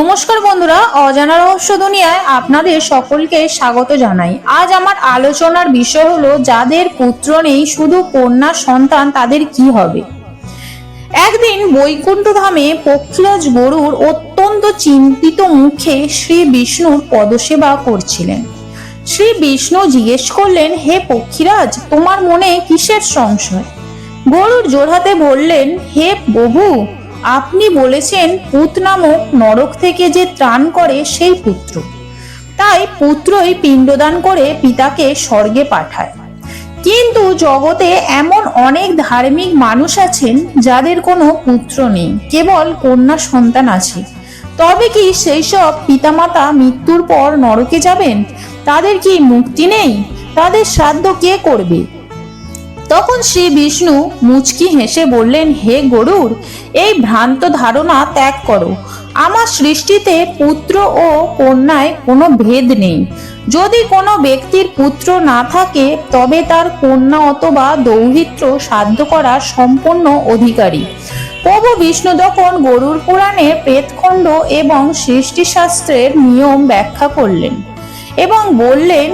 নমস্কার বন্ধুরা, অজানা রহস্য দুনিয়ায় আপনাদের সকলকে স্বাগত জানাই। আজ আমার আলোচনার বিষয় হলো, যাদের পুত্র নেই, শুধু কন্যা সন্তান, তাদের কি হবে? একদিন বৈকুণ্ঠ ধামে পক্ষীরাজ গরুর অত্যন্ত চিন্তিত মুখে শ্রী বিষ্ণুর পদসেবা করছিলেন। শ্রী বিষ্ণু জিজ্ঞেস করলেন, হে পক্ষীরাজ, তোমার মনে কিসের সংশয়? গরুর জোড়হাতে বললেন, হে প্রভু আপনি বলেছেন পুত নামক নরক থেকে যে ত্রাণ করে সেই পুত্র। তাই পুত্রই পিণ্ডদান করে পিতাকে স্বর্গে পাঠায়। কিন্তু জগতে এমন অনেক ধার্মিক মানুষ আছেন যাদের কোনো পুত্র নেই, কেবল কন্যা সন্তান আছে। তবে কি সেই সব পিতামাতা মৃত্যুর পর নরকে যাবেন? তাদের কি মুক্তি নেই? তাদের শ্রাদ্ধ কে করবে? তখন শ্রী বিষ্ণু মুচকি হেসে বললেন, হে গরুর, এই ভ্রান্ত ধারণা ত্যাগ করো। আমার সৃষ্টিতে পুত্র ও কন্যায় কোনো ভেদ নেই। যদি কোনো ব্যক্তির পুত্র না থাকে, তবে তার কন্যা অথবা দৌহিত্র সাধ্য করার সম্পূর্ণ অধিকারী। প্রভু বিষ্ণু তখন গরুর পুরাণে প্রেতখণ্ড এবং সৃষ্টিশাস্ত্রের নিয়ম ব্যাখ্যা করলেন এবং বললেন,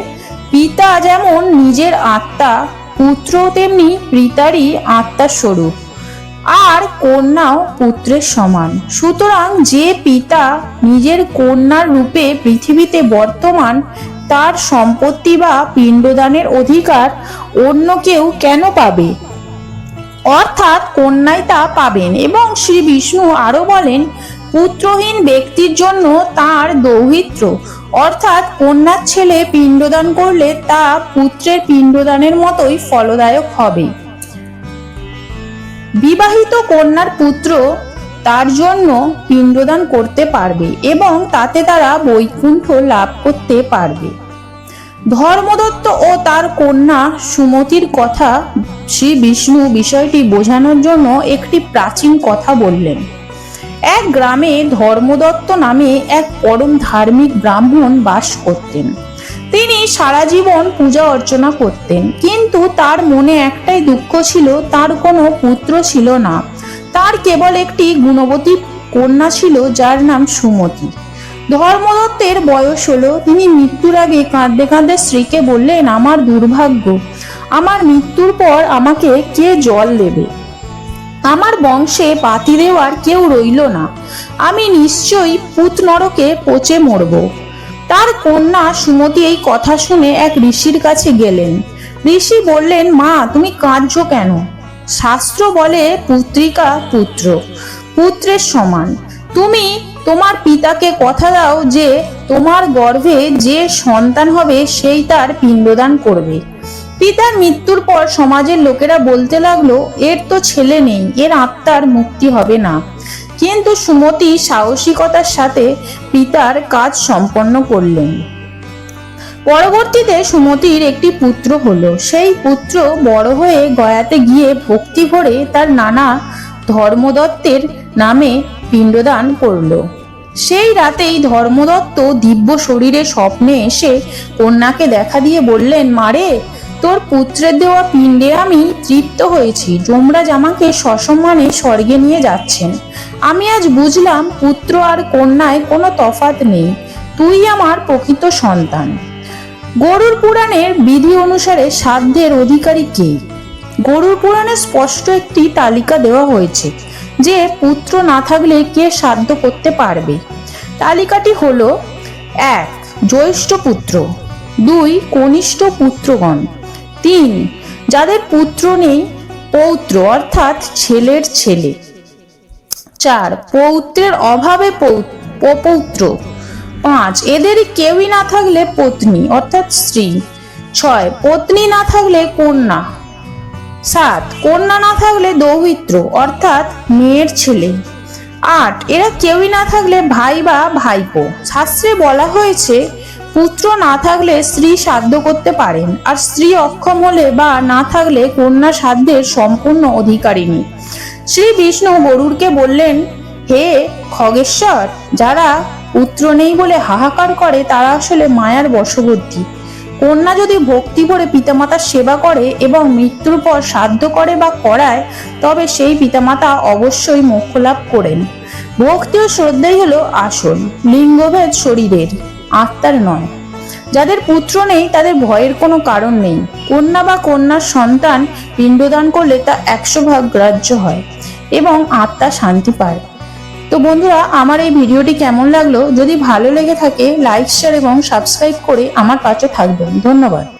পিতা যেমন নিজের আত্মা পুত্র তেমনি পিতারই আত্মার স্বরূপ। আর কন্যাও পুত্রের সমান। সুতরাং যে পিতা নিজের কন্যার রূপে পৃথিবীতে বর্তমান, তার সম্পত্তি বা পিণ্ডদানের অধিকার অন্য কেউ কেন পাবে? অর্থাৎ কন্যাই তা পাবেন। এবং শ্রী বিষ্ণু আরও বলেন, পুত্রহীন ব্যক্তির জন্য তার দৌহিত্র অর্থাৎ কন্যার ছেলে পিণ্ডদান করলে তা পুত্রের পিণ্ডদানের মতোই ফলদায়ক হবে। বিবাহিত কন্যার পুত্র তার জন্য পিণ্ডদান করতে পারবে এবং তাতে তারা বৈকুণ্ঠ লাভ করতে পারবে। ধর্মদত্ত ও তার কন্যা সুমতির কথা শ্রী বিষ্ণু বিষয়টি বোঝানোর জন্য একটি প্রাচীন কথা বললেন। এক গ্রামে ধর্মদত্ত নামে এক পরম ধার্মিক ব্রাহ্মণ বাস করতেন। তিনি সারা জীবন পূজা অর্চনা করতেন, কিন্তু তার মনে একটাই দুঃখ ছিল, তার কোনো পুত্র ছিল না। তার কেবল একটি গুণবতী কন্যা ছিল, যার নাম সুমতি। ধর্মদত্তের বয়স হলো, তিনি মৃত্যুর আগে কাঁদতে কাঁদতে স্ত্রীকে বললেন, আমার দুর্ভাগ্য, আমার মৃত্যুর পর আমাকে কে জল দেবে? আমার বংশে বাতি দেওয়ার কেউ রইল না। আমি নিশ্চয়ই পুত নরকে পচে মরব। তার কন্যা সুমতি এই কথা শুনে এক ঋষির কাছে গেলেন। ঋষি বললেন, মা, তুমি কাঁদছো কেন? শাস্ত্র বলে, পুত্রিকা পুত্র, পুত্রের সমান। তুমি তোমার পিতাকে কথা দাও যে তোমার গর্ভে যে সন্তান হবে, সেই তার পিণ্ডদান করবে। পিতার মৃত্যুর পর সমাজের লোকেরা বলতে লাগল, এর তো ছেলে নেই, এর আত্মার মুক্তি হবে না। কিন্তু সুমতি সাহসিকতার সাথে পিতার কাজ সম্পন্ন করলেন। পরবর্তীতে সুমতির একটি পুত্র হলো। সেই পুত্র বড় হয়ে গয়াতে গিয়ে ভক্তি ভরে তার নানা ধর্মদত্তের নামে পিণ্ডদান করল। সেই রাতেই ধর্মদত্ত দিব্য শরীরে স্বপ্নে এসে কন্যাকে দেখা দিয়ে বললেন মারে তোর পুত্রের দেওয়া পিণ্ডে আমি তৃপ্ত হয়েছি। যমরাজ আমাকে সসম্মানে স্বর্গে নিয়ে যাচ্ছেন। আমি আজ বুঝলাম পুত্র আর কন্যায় কোনো তফাত নেই। তুই আমার প্রকৃত সন্তান। গরুর পুরাণের বিধি অনুসারে সাধ্যের অধিকারী কে? গরুর পুরাণে স্পষ্ট একটি তালিকা দেওয়া হয়েছে যে পুত্র না থাকলে কে সাধ্য করতে পারবে। তালিকাটি হলো, এক, জ্যৈষ্ঠ পুত্র, দুই, কনিষ্ঠ পুত্রগণ তিন, যাদের পুত্র নেই, পৌত্র, অর্থাৎ ছেলের ছেলে। চার, পৌত্রের অভাবে পৌ- অপৌত্র পাঁচ, এদের কেউই না থাকলে পত্নী, অর্থাৎ স্ত্রী। ছয়, পত্নী না থাকলে কন্যা। সাত, কন্যা না থাকলে দৌহিত্র, অর্থাৎ মেয়ের ছেলে। আট, এরা কেউই না থাকলে ভাই বা ভাইপো। শাস্ত্রে বলা হয়েছে পুত্র না থাকলে স্ত্রী সাধ্য করতে পারেন, আর স্ত্রী অক্ষম হলে বা না থাকলে কন্যা সাধ্যের সম্পূর্ণ অধিকারিণী শ্রী বিষ্ণু গরুরকে বললেন, হে খগেশ্বর, যারা পুত্র নেই বলে হাহাকার করে, তারা আসলে মায়ার বশবর্তী। কন্যা যদি ভক্তি করে পিতামাতার সেবা করে এবং মৃত্যুর পর সাধ্য করে বা করায়, তবে সেই পিতামাতা অবশ্যই মোক্ষ লাভ করেন। ভক্তি ও শ্রদ্ধাই হলো আসল, লিঙ্গভেদ শরীরের। আত্মার নয়। যাদের পুত্র নেই, তাদের ভয়ের কোনো কারণ নেই। কন্যা বা কন্যার সন্তান পিণ্ডদান করলে তা একশো ভাগ গ্রাহ্য হয় এবং আত্মা শান্তি পায়। তো বন্ধুরা, আমার এই ভিডিওটি কেমন লাগল? যদি ভালো লেগে থাকে, লাইক শেয়ার এবং সাবস্ক্রাইব করে আমার পাশে থাকবেন। ধন্যবাদ।